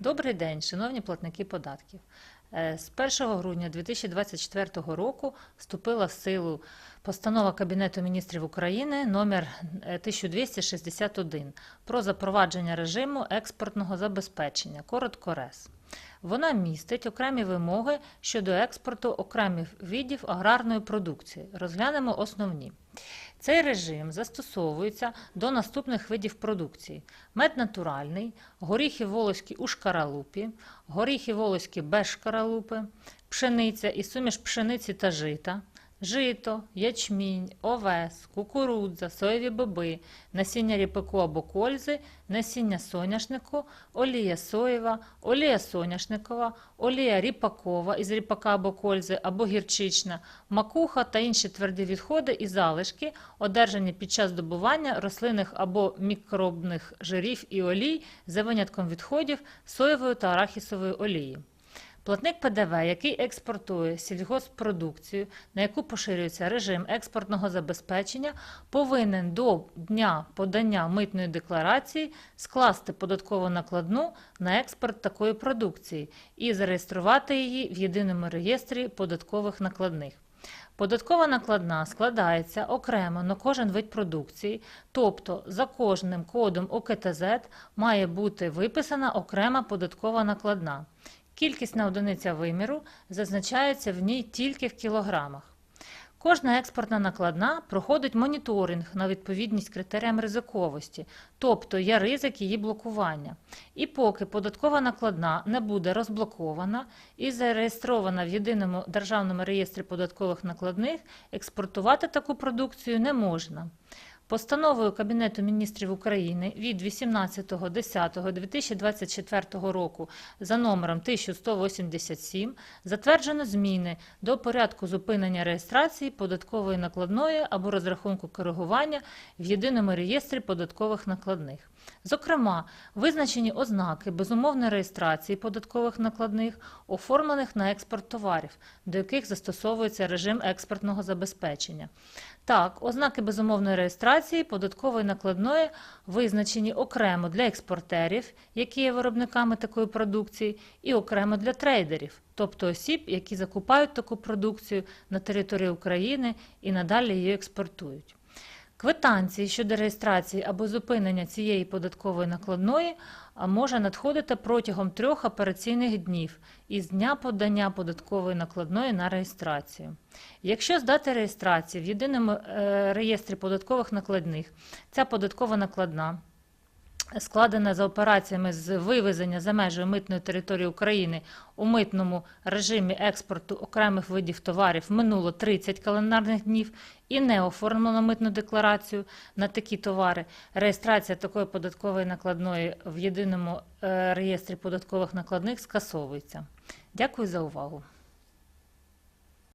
Добрий день, шановні платники податків. Е, З 1 грудня 2024 року вступила в силу постанова Кабінету міністрів України номер е, 1261 про запровадження режиму експортного забезпечення, коротко РЕС. Вона містить окремі вимоги щодо експорту окремих видів аграрної продукції. Розглянемо основні. Цей режим застосовується до наступних видів продукції: мед натуральний, горіхи волоські у шкаралупі, горіхи волоські без шкаралупи, пшениця і суміш пшениці та жита, жито, ячмінь, овес, кукурудза, соєві боби, насіння ріпаку або кользи, насіння соняшнику, олія соєва, олія соняшникова, олія ріпакова із ріпака або кользи або гірчична, макуха та інші тверді відходи і залишки, одержані під час добування рослинних або мікробних жирів і олій за винятком відходів соєвої та арахісової олії. Платник ПДВ, який експортує сільгосппродукцію, на яку поширюється режим експортного забезпечення, повинен до дня подання митної декларації скласти податкову накладну на експорт такої продукції і зареєструвати її в єдиному реєстрі податкових накладних. Податкова накладна складається окремо на кожен вид продукції, тобто за кожним кодом ОКТЗ має бути виписана окрема податкова накладна. Кількісна одиниця виміру зазначається в ній тільки в кілограмах. Кожна експортна накладна проходить моніторинг на відповідність критеріям ризиковості, тобто є ризик її блокування. І поки податкова накладна не буде розблокована і зареєстрована в єдиному державному реєстрі податкових накладних, експортувати таку продукцію не можна. Постановою Кабінету міністрів України від 18.10.2024 року за номером 1187 затверджено зміни до порядку зупинення реєстрації податкової накладної або розрахунку коригування в єдиному реєстрі податкових накладних. Зокрема, визначені ознаки безумовної реєстрації податкових накладних, оформлених на експорт товарів, до яких застосовується режим експортного забезпечення. Так, ознаки безумовної реєстрації податкової накладної визначені окремо для експортерів, які є виробниками такої продукції, і окремо для трейдерів, тобто осіб, які закупають таку продукцію на території України і надалі її експортують. Квитанції щодо реєстрації або зупинення цієї податкової накладної може надходити протягом трьох операційних днів із дня подання податкової накладної на реєстрацію. Якщо здати реєстрацію в єдиному е, реєстрі податкових накладних ця податкова накладна складена за операціями з вивезення за межі митної території України у митному режимі експорту окремих видів товарів минуло 30 календарних днів і не оформлено митну декларацію на такі товари, реєстрація такої податкової накладної в єдиному е, реєстрі податкових накладних скасовується. Дякую за увагу.